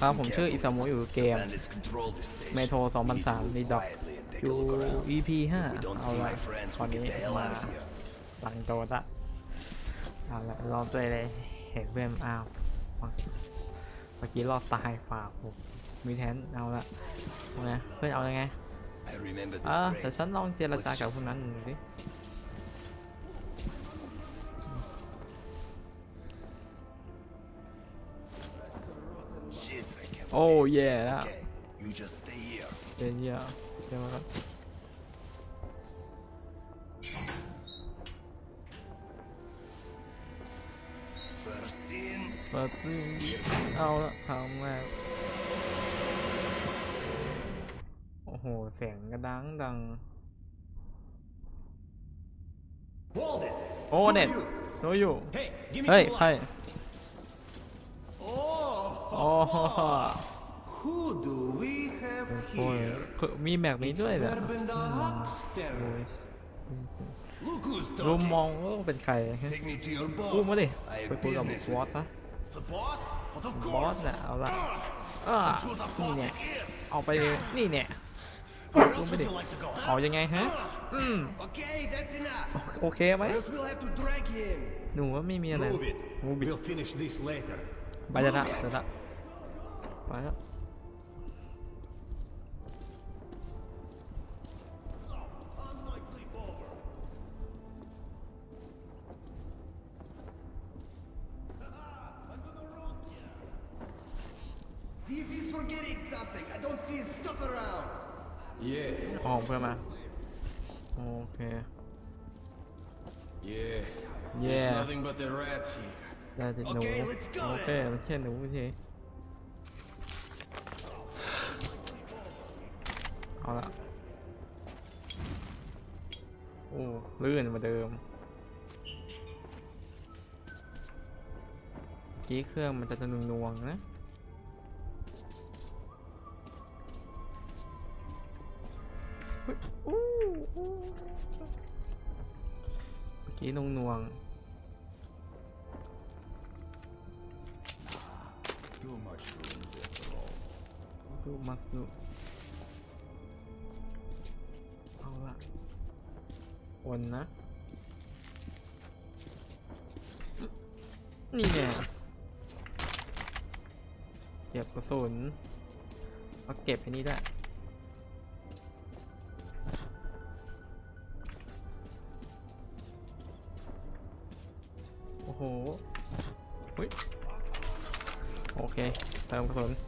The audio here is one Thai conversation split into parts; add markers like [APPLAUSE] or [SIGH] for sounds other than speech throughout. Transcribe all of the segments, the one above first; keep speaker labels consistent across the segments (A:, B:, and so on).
A: ครับผมชื่ออิสามุอยู่เกม
B: Bandits control this station.
A: เมโทร2003รีดอก
B: Quietly and take
A: อ
B: a
A: ยู่
B: look around.
A: EP 5
B: If we don't
A: เอา
B: see
A: ละ
B: my friends,
A: ตอน
B: we
A: นี้
B: get the hell
A: มา
B: out of here.
A: หลังโจทย์ละเอาละลองตัวเลยเห็นเพื่อนอ้าวเมื่อกี้รอดตายฝ่าผมมีแทนเอาละเอาไงเพื่อนเอายังไง
B: I remember
A: เอ
B: this
A: อ
B: crate.
A: แต่ฉันลองเจรจากับพวกนั้นหน่อยดิ โอ้เย่แล้ว
B: Okay, you just stay here.
A: เดี๋ยวเดี๋ยวเดี๋ยวครับ
B: First in.
A: เปิดเอาละครั้งแรกโอ้โห เสียงกระดังดัง
C: Hold it!
A: โอ้เน็ตรู้อยู่
C: Hey, give me
A: เฮ้ย
C: some
A: ใค ร
C: light.
A: โอ้โห
C: Who do we have
A: โอ้ย
C: here?
A: คือมีแบบนี้ด้วยเหรอ
C: Verbenda
A: โอ้
C: Upstairs.
A: ย
B: Look who's
A: รูม
B: talking.
A: มองว่าเป็นใคร
B: Take me to your
A: อู้
B: boss.
A: มาดิ
B: I
A: ไป
B: have
A: คุยกับ
B: business
A: บอส
B: with
A: นะ
B: him. The boss? But of
A: บอส
B: course.
A: น่ะเอาละอ่า
B: Choose of
A: นี่
B: course
A: เนี่ย
B: it is.
A: เอาไปนี่เนี่ย
B: Where
A: รู้
B: else
A: ไม่
B: would
A: ดิ
B: you like to go,
A: เอา
B: huh?
A: ยังไงฮะ อืม
B: Okay, that's enough.
A: โอเคไหม
B: Or else we'll have to drag him.
A: หนูว่าไม่มีอะไร
C: Move it.
A: มูบิ
C: We'll finish this later.
A: ไปจะละจะละ ไปแล้ว
B: See if he's forgetting something. I don't see his stuff around.
D: Yeah,
A: ออกเพื่อนมาโอเค
D: yeah.
A: Yeah.
D: There's nothing but the rats here.
A: ได้แต่หนู
B: Okay, let's go
A: โอเค ลื่นเหมาเดิมเมื่อกี้เครื่องมันจะจะนวงๆนะเฮ้ยอู้อู้เมื่อกี้นวงนวงๆ
D: Too much
A: วนนะ นี่ไงเก็บกระสุนเอาเก็บไอ้นี้ได้โอ้โหเฮ้ยโอเคเติมกระสุน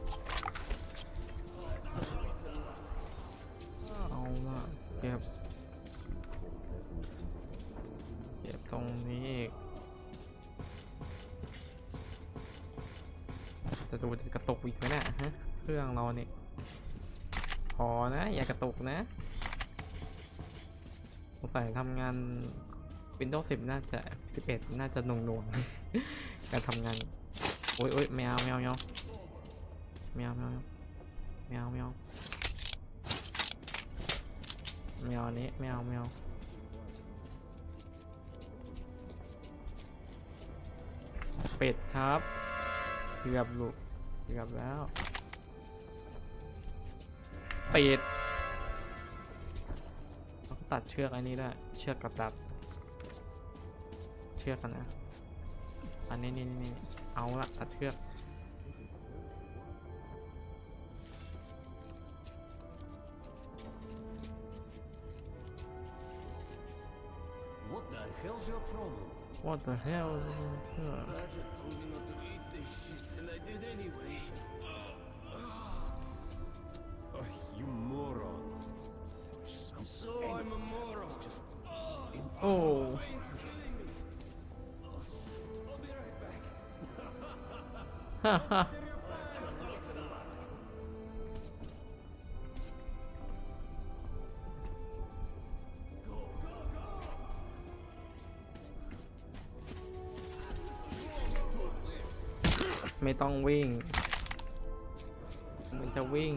A: Windows 10 น่าจะ 11 น่าจะหน่วงการทำงาน โอ้ยโอ้ยแมวแมวแมวแมวแมวแมวแมวแมวอันนี้แมวแมวเป็ดครับเกือบลูกเกือบแล้ว เป็ด ตัดเชือกอันนี้ได้วยเชือกกับดักเชือกกันนะ อันนี้นี่นี่นี่เอาละตัดเชือก
C: What the hell's your problem?
A: What the hell is this?
D: Roger told me not to eat this shit, and I did anyway.
C: Oh, you moron.
A: โอ้ไม่ต้องวิ่ง มันจะวิ่ง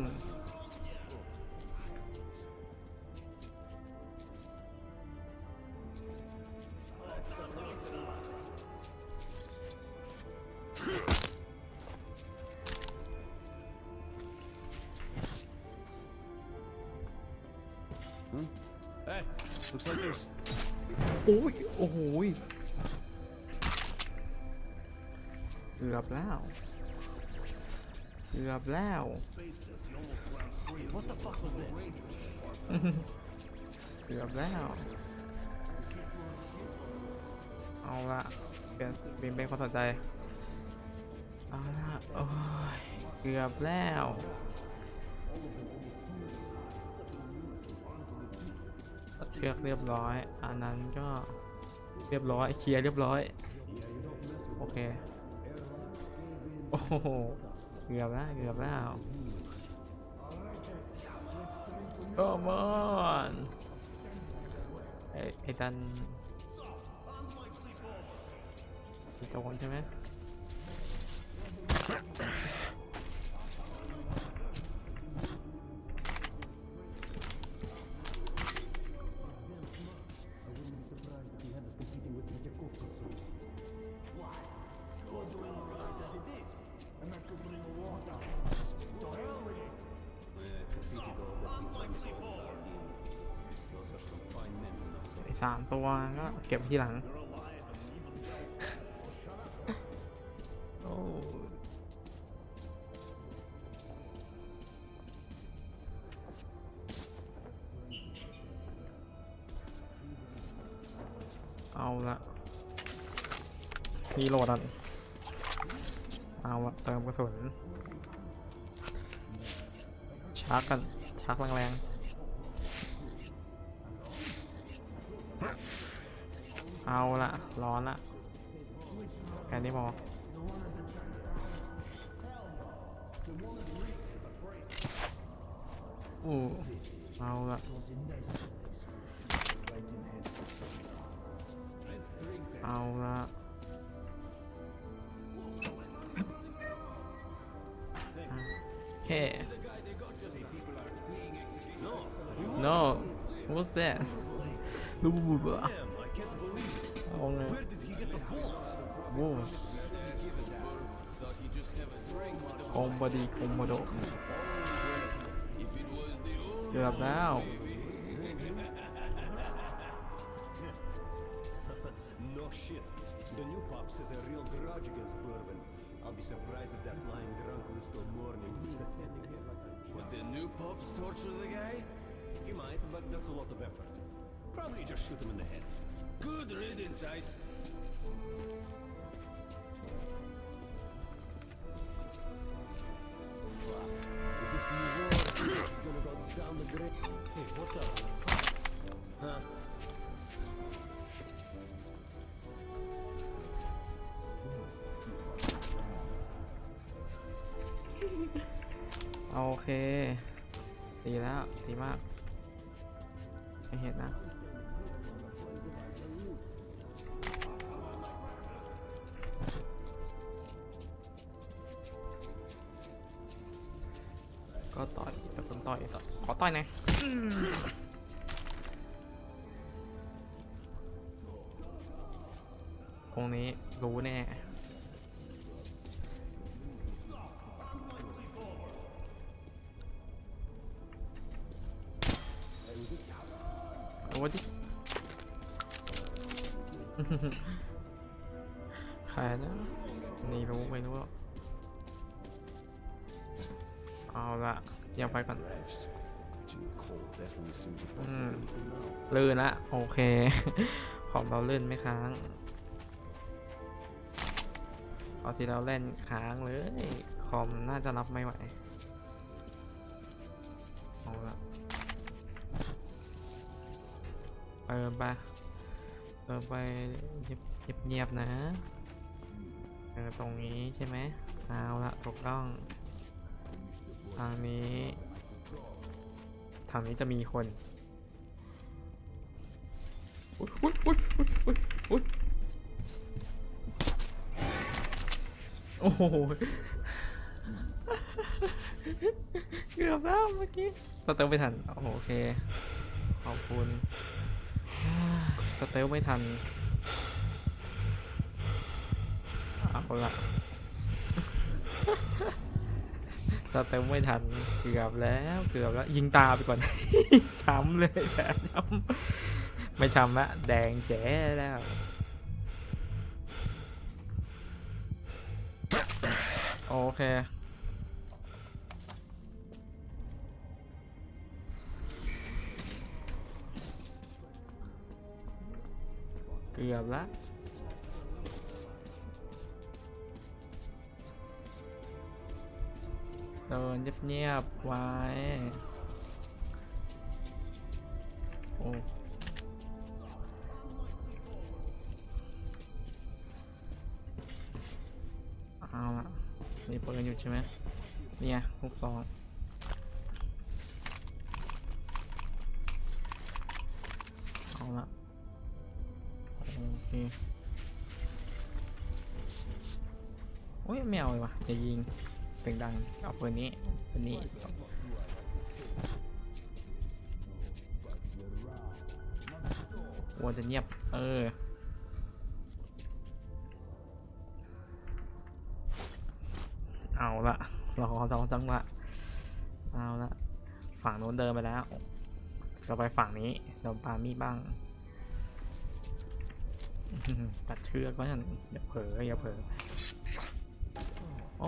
A: เกือบแล้ว เกือบแล้ว เอาละเปลี่ยนเปลี่ยนเป็นความสนใจ เอาละโอ้ย เกือบแล้วเชือกเรียบร้อย อันนั้นก็เรียบร้อย เคลียร์เรียบร้อย โอเค โอ้โหเกือบแล้วเกือบแล้ว Come on ไอ้ไอ้ดันโจรใช่ไหม สามตัวก็เก็บที่หลัง โอ้เอาละมีโหลดอะเอาละเติมกระสุนชักกันชักแรงๆ เอาละร้อนละแค่นี้พออู้เอาละเอาละอะเฮ้ no what's that รูบ
C: Damn, I can't believe.
A: เอาไง
C: Where did he get the balls?
A: โว้
D: Thought he'd just have a drink with the
A: คอมบอดีคอมโมโด
D: If it was the old
A: เกือบแล้ว
C: No shit. The new pops has a real grudge against bourbon. I'll be surprised if that lying drunk lives till morning.
D: Would the new pups torture the guy?
C: he might, but that's a lot of effort. Probably just shoot him in the head.
D: Good riddance, I say.
C: With this new war, it's gonna go down the drain. Hey, what the fuck? Huh?
A: โอเค ดีแล้ว ดีมากไม่เห็นนะ ต่อขอต่อยหน่อยอืมตรงนี้รู้แน่โอ้ดิใครนะนี่รู้ไม่รู้หรอกเอาละเดี๋ยวไปก่อน ลื่นละโอเค ของเราลื่นไม่ค้างเอาที่เราเล่นค้างเลย คอมน่าจะรับไม่ไหวเอาละเติมไปเติมไปเงียบเงียบๆนะเออตรงนี้ใช่ไหมเอาละถูกต้องทางนี้ ทางนี้จะมีคนอุ๊ยอุ๊ยอุ๊ยอุ๊ยอุ๊ยอุ๊ยโอ้โหเกือบแล้วเมื่อกี้สเตลไม่ทันโอเคขอบคุณสเตลไม่ทันเอาละ สเตลไม่ทันเกือบแล้วเกือบแล้ว ยิงตาไปก่อน ช้ำเลยแผลช้ำไม่ช้ำละแดงแจ๋แล้วโอเคเกือบละ ดินเงียบๆไว้โอ้เอาละมีปืนอยู่ใช่ไหมเนี่ยลูกซองเอาละโอเคโอ้ยไม่เอาเลยวะจะยิง เสียงดังเอาปืนนี้ปืนนี้วัวจะเงียบ เออ เอาละเรอสองจังหวะเอาละฝั่งโน้นเดินไปแล้ว เราไปฝั่งนี้เราปามีบ้าง ตัดเชือกก็ยันอย่าเผลออย่าเผลอโอ้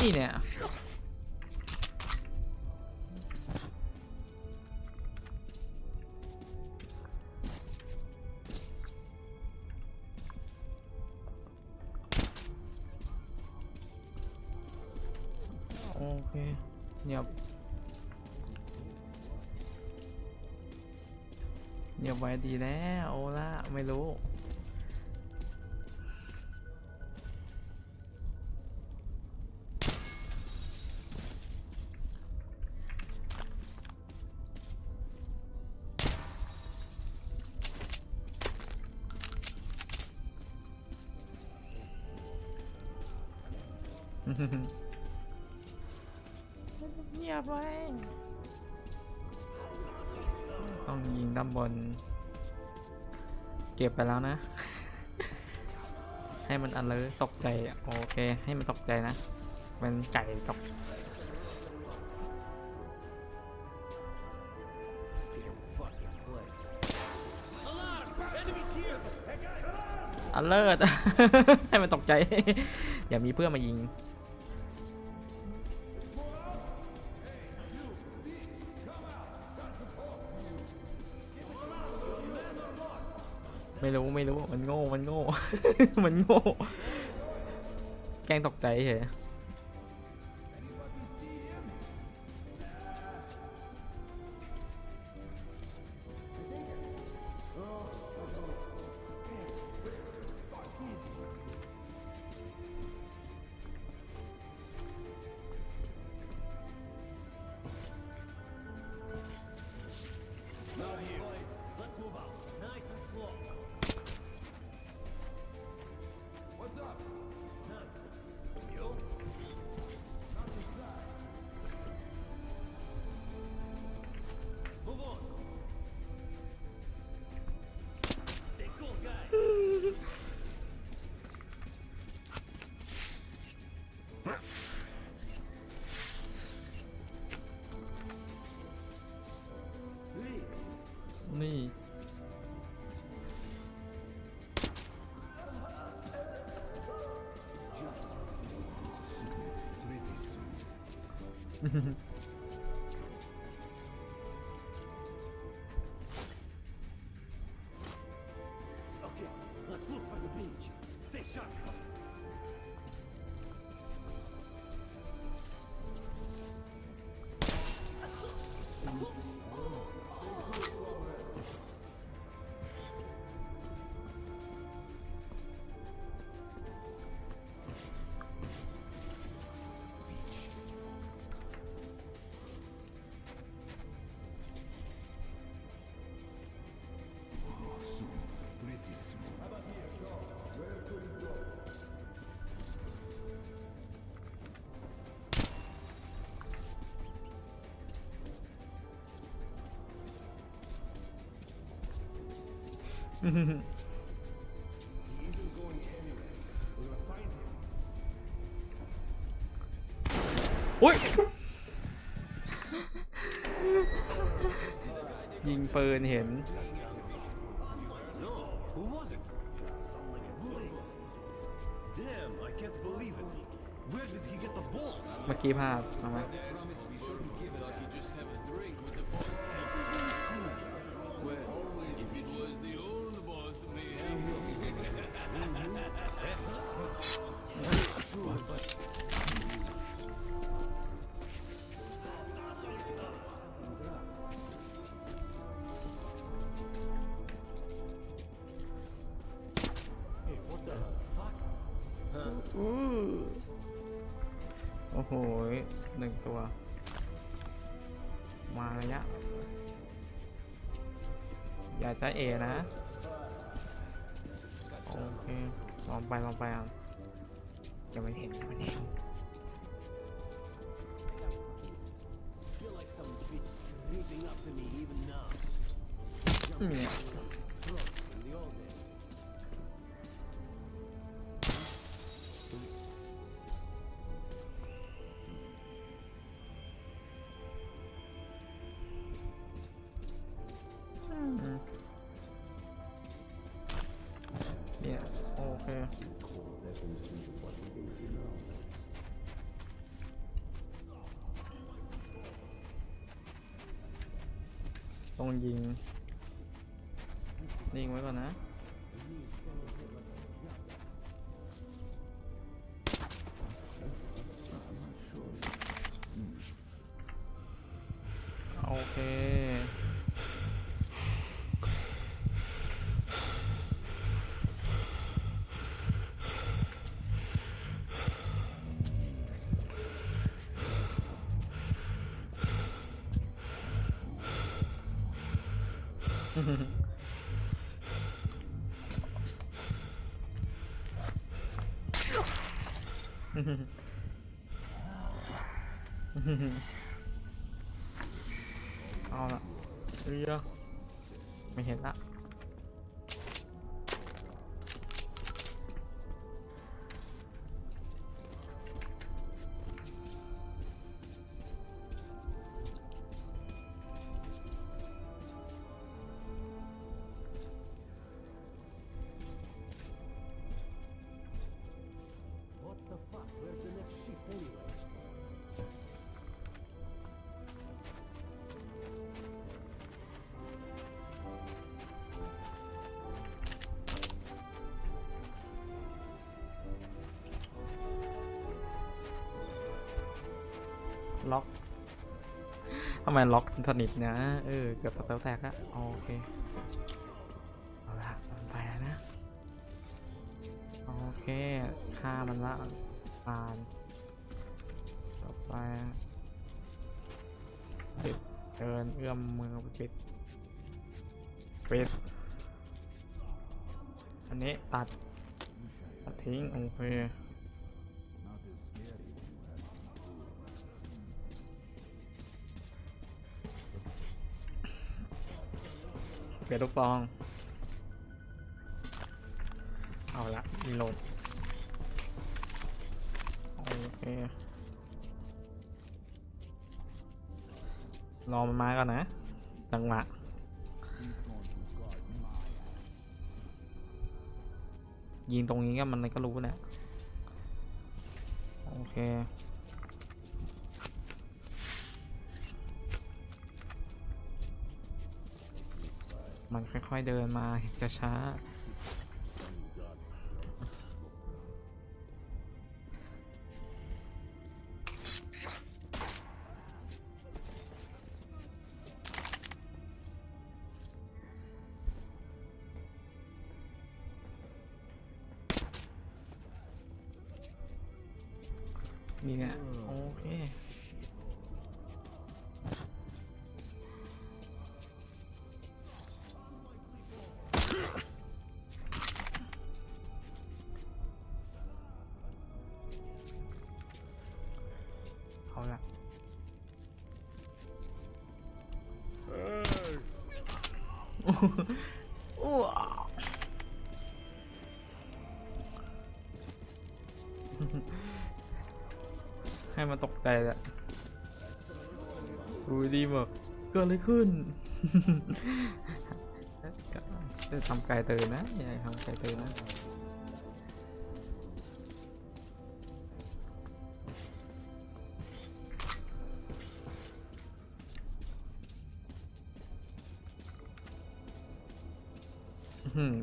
A: นี่เนี่ยโอเคเงียบเงียบไว้ดีแล้วโอละไม่รู้ ยิงด้านบน เก็บไปแล้วนะ ให้มันอันเลยตกใจโอเค ให้มันตกใจนะ มันไก่ตก
C: Scary fucking place.
D: Enemies here!
A: อันเลิศให้มันตกใจ อย่ามีเพื่อนมายิง ไม่รู้ไม่รู้มันโง่มันโง่ มันโง่ แกล้งตกใจเฉย [LAUGHS]
C: Okay, let's look for the beach. Stay sharp.
A: อุ้ย ยิงปืนเห็น
C: No, who was it? Damn, I can't believe it. Where did he get the balls?
A: เมื่อกี้ภาพเอามา
D: Thought
A: จ้าเอนะ โอเคลองไปลองไปอะจะไม่เห็นจะไม่เห็น
E: feel like
A: งยิง นิ่งไว้ก่อนนะ เอาละเรือไม่เห็นละ ล็อกทำไมล็อกสนิทนะ เออ เกือบตะเตาแตกอะโอเค เอาละมันไปแล้วนะ โอเคฆ่ามันละปานต่อไปปิดเดินเอื้อมมือปปิดปิดอันนี้ตัดตัดทิ้งโอเค เปลี่ยนลูกซอง เอาละรีโหลดโอเครอมันมาก่อนนะจังหวะยิงตรงนี้ก็มันก็รู้แหละโอเค มันค่อยๆเดินมาจะช้า ขาละอู้ให้มันตกใจแหละดูดีมากเกิดอะไรขึ้นจะทำไกลเตือนนะอย่งทำไกลเตือนนะ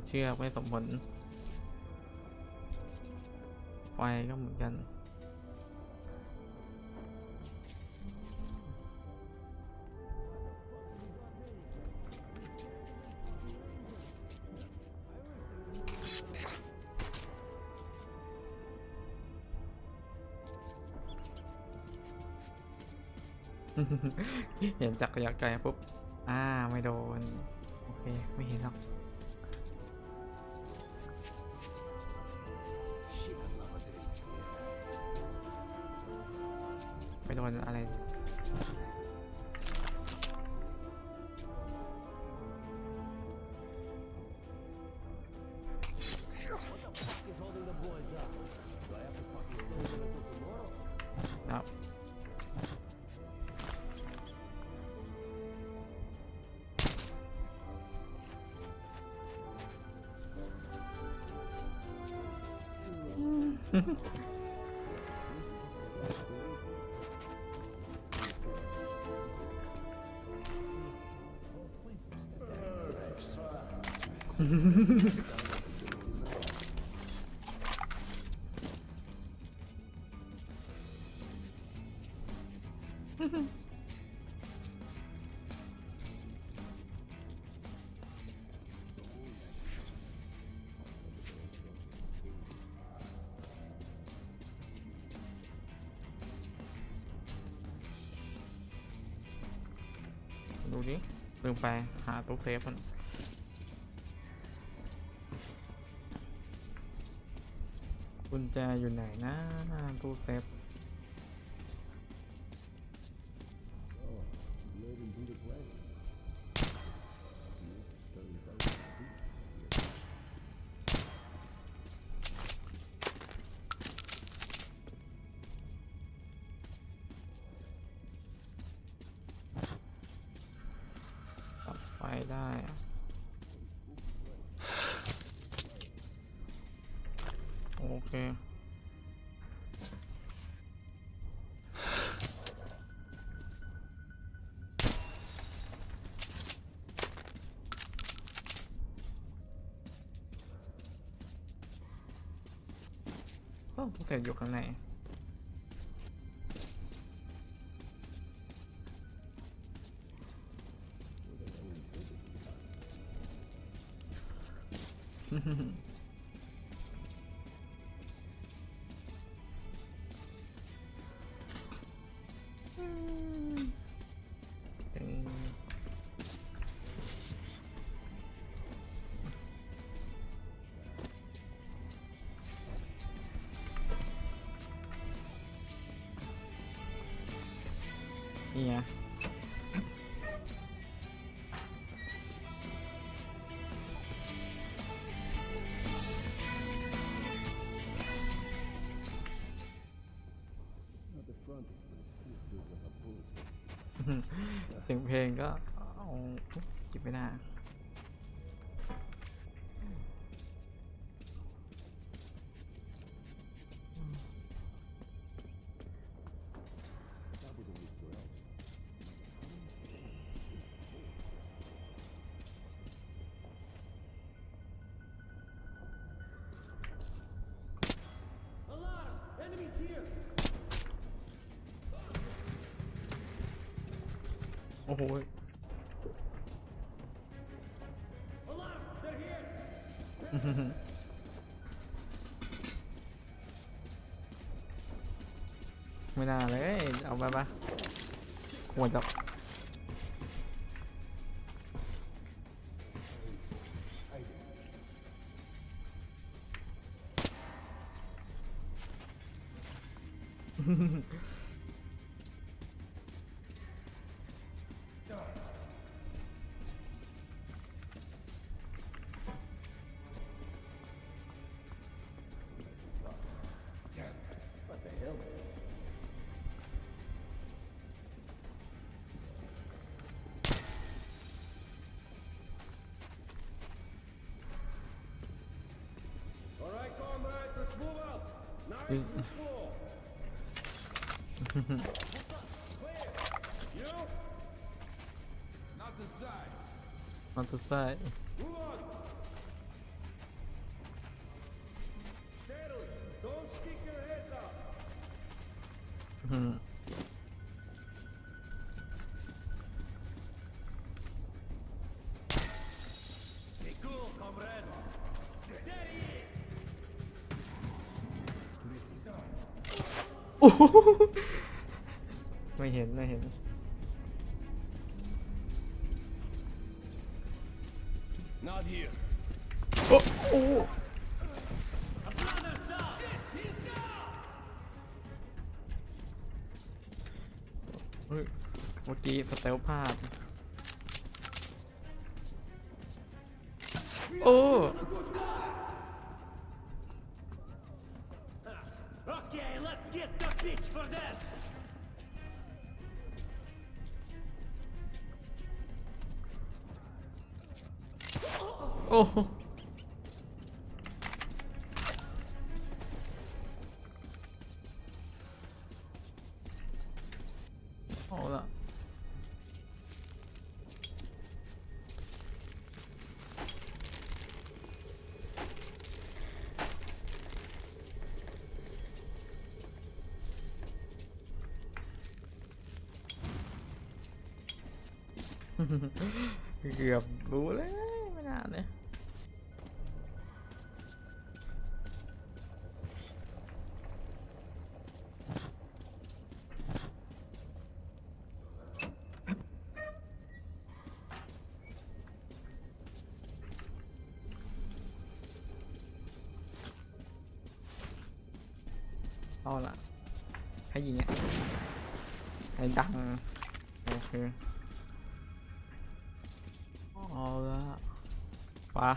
A: เชือกไม่สมผลไฟก็เหมือนกันเห็นจากระยะไกลปุ๊บ อ่า ไม่โดน โอเค ไม่เห็นหรอก ไปโดน ดูดิลืมไปหาตู้เซฟมัน แจอยู่ไหนนะตู้เซฟตัดไฟได้ อะโอเค นี่ไง
C: Not the front, but it still feels like a bullet.
A: เสียงเพลงก็เอาจิบไม่ได้ ไม่น่าเลย เอาไปปะควรจะ มอเตอร์ไซค์อืม
E: Be cool, comrade.
A: โอ้โหไม่เห็น ไม่เห็น มื่อกี้สเตลพลาด โอ้
E: Okay, let's get the bitch for that.
A: โอ้ เอาละให้ยิงอะให้ดังโอเคเอาละปะ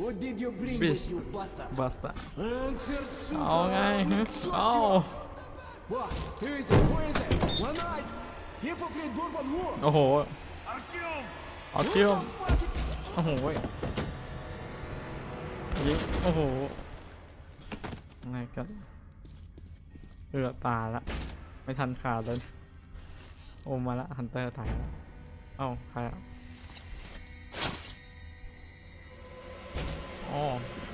B: What did you bring
A: Beast.
B: with you, bastard?
A: บัสตะ
B: Answer, suka!
A: เอาไงฮึเอา
B: What? Who is it? Who is it? One night! Hypocrite Bourbon whore!
A: โอ้โห
E: Artyom!
A: เอาเชื่อม
B: What the fuck?
A: โอ้โหเว้ยยิงโอ้โหไงกัน เอือตายละ ไม่ทันขาดเลยโอมมาละฮันเตอร์ตายละเอ้าใครอะอ๋อ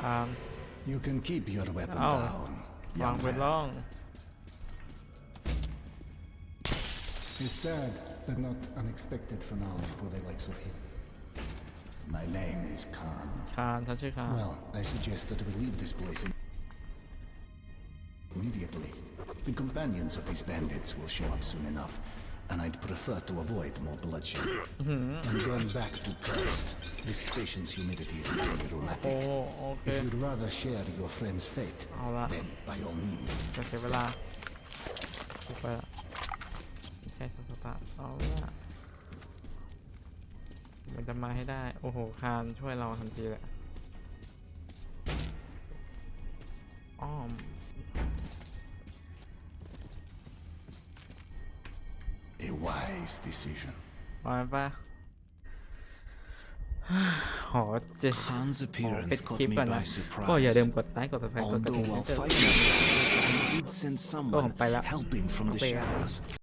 A: ตาม
F: You can keep your weapon
A: Ow.
F: down.
A: วาง
F: young
A: ไป
F: man.
A: ล่อง
F: It's sad, but not unexpected finale for the likes of him. My name is Khan.
A: คานฉันชื่อคาน
F: Well, I suggest that we leave this place immediately. The companions of these bandits will show up soon enough, and I'd prefer to avoid more bloodshed. I'm going back to Coast. This station's humidity is really
A: โอ้
F: rheumatic.
A: โอเค
F: If you'd rather share your friend's fate,
A: All right.
F: then by all means.
A: จะเสียเวลาถูกไปละไม่ใช่สตาร์ทเอาละมันจะมาให้ได้ โอ้โห คานช่วยเราทันทีแหละอ้อม
F: wise decision.
A: ปล่อยไปขอเจ
E: Khan's
A: ปิด
E: appearance
A: คลิป
E: caught me
A: ก่อนนะ
E: by
A: ก็อย่าลื
E: surprise.
A: มกดไลค์กด subscribe กดกระ
E: Although
A: ดิ่งให้
E: while
A: เจอ
E: fighting, I did sense someone
A: Oh, baila.